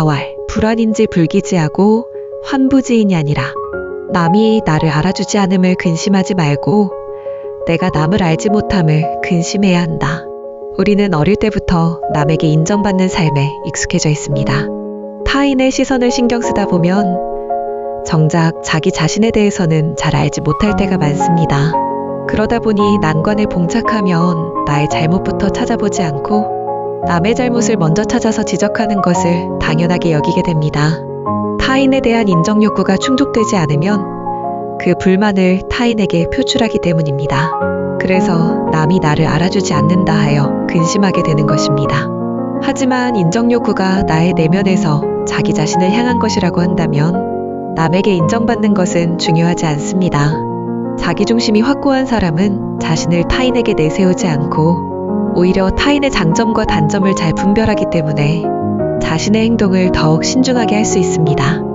가왈, 불안인지 불기지하고 환부지인이 아니라 남이 나를 알아주지 않음을 근심하지 말고 내가 남을 알지 못함을 근심해야 한다. 우리는 어릴 때부터 남에게 인정받는 삶에 익숙해져 있습니다. 타인의 시선을 신경 쓰다 보면 정작 자기 자신에 대해서는 잘 알지 못할 때가 많습니다. 그러다 보니 난관에 봉착하면 나의 잘못부터 찾아보지 않고 남의 잘못을 먼저 찾아서 지적하는 것을 당연하게 여기게 됩니다. 타인에 대한 인정 욕구가 충족되지 않으면 그 불만을 타인에게 표출하기 때문입니다. 그래서 남이 나를 알아주지 않는다 하여 근심하게 되는 것입니다. 하지만 인정 욕구가 나의 내면에서 자기 자신을 향한 것이라고 한다면 남에게 인정받는 것은 중요하지 않습니다. 자기중심이 확고한 사람은 자신을 타인에게 내세우지 않고 오히려 타인의 장점과 단점을 잘 분별하기 때문에 자신의 행동을 더욱 신중하게 할 수 있습니다.